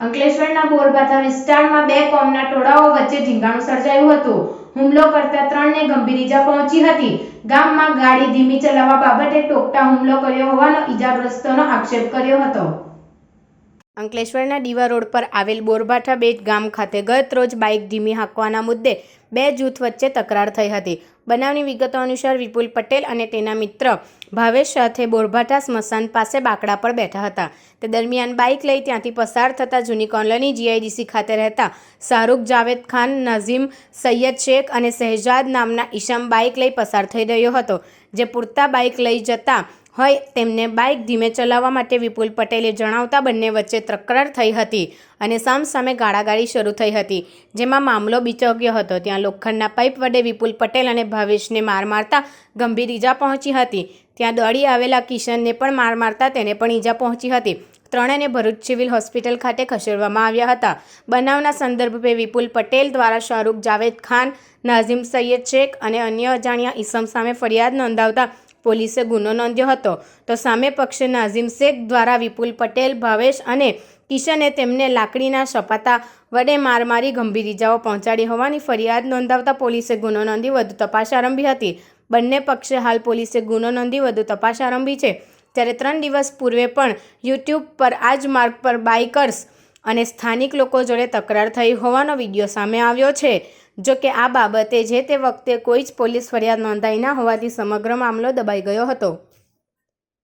અંકલેશ્વરના બોરબાથા વિસ્તારમાં બે કોમના ટોળાઓ વચ્ચે ઢીંગાણું સર્જાયું હતું. હુમલો કરતા ત્રણને ગંભીર ઈજા પહોંચી હતી. ગામમાં ગાડી ધીમી ચલાવવા બાબતે ટોકટા હુમલો કર્યો હોવાનો ઈજાગ્રસ્તોનો આક્ષેપ કર્યો હતો. અંકલેશ્વરના દીવા રોડ પર આવેલ બોરબાઠા બેટ ગામ ખાતે ગત રોજ બાઇક ધીમી હાંકવાના મુદ્દે બે જૂથ વચ્ચે તકરાર થઈ હતી. બનાવની વિગતો અનુસાર વિપુલ પટેલ અને તેના મિત્ર ભાવેશ સાથે બોરભાઠા સ્મશાન પાસે બાકડા પર બેઠા હતા. તે દરમિયાન બાઇક લઈ ત્યાંથી પસાર થતા જૂની કોલોની જીઆઈડીસી ખાતે રહેતા શાહરૂખ જાવેદ ખાન, નઝીમ સૈયદ શેખ અને શહેજાદ નામના ઈશમ બાઇક લઈ પસાર થઈ રહ્યો હતો, જે પૂરતા બાઇક લઈ જતા હોય તેમને બાઇક ધીમે ચલાવવા માટે વિપુલ પટેલે જણાવતા બંને વચ્ચે તકરાર થઈ હતી અને સામસામે ગાળાગાળી શરૂ થઈ હતી, જેમાં મામલો બીચગ્યો હતો. ત્યાં લોખંડના પાઇપ વડે વિપુલ પટેલ અને ભાવેશને માર મારતા ગંભીર ઈજા પહોંચી હતી. ત્યાં દોડી આવેલા કિશનને પણ માર મારતા તેને પણ ઈજા પહોંચી હતી. ત્રણેને ભરૂચ સિવિલ હોસ્પિટલ ખાતે ખસેડવામાં આવ્યા હતા. બનાવના સંદર્ભે વિપુલ પટેલ દ્વારા શાહરૂખ જાવેદ ખાન, નાઝીમ સૈયદ શેખ અને અન્ય અજાણ્યા ઈસમ સામે ફરિયાદ નોંધાવતા પોલીસે ગુનો નોંધ્યો હતો. તો સામે પક્ષે નાઝીમ શેખ દ્વારા વિપુલ પટેલ, ભાવેશ અને કિશને તેમને લાકડીના સપાતા વડે માર મારી ગંભીર ઇજાઓ પહોંચાડી હોવાની ફરિયાદ નોંધાવતા પોલીસે ગુનો નોંધી વધુ તપાસ આરંભી હતી. બંને પક્ષે હાલ પોલીસે ગુનો નોંધી વધુ તપાસ આરંભી છે. ત્યારે ત્રણ દિવસ પૂર્વે પણ યુટ્યુબ પર આ જ માર્ગ પર બાઇકર્સ અને સ્થાનિક લોકો જોડે તકરાર થઈ હોવાનો વીડિયો સામે આવ્યો છે. જો કે આ બાબતે જે તે વખતે કોઈ જ પોલીસ ફરિયાદ નોંધાઈ ના હોવાથી સમગ્ર મામલો દબાઈ ગયો હતો.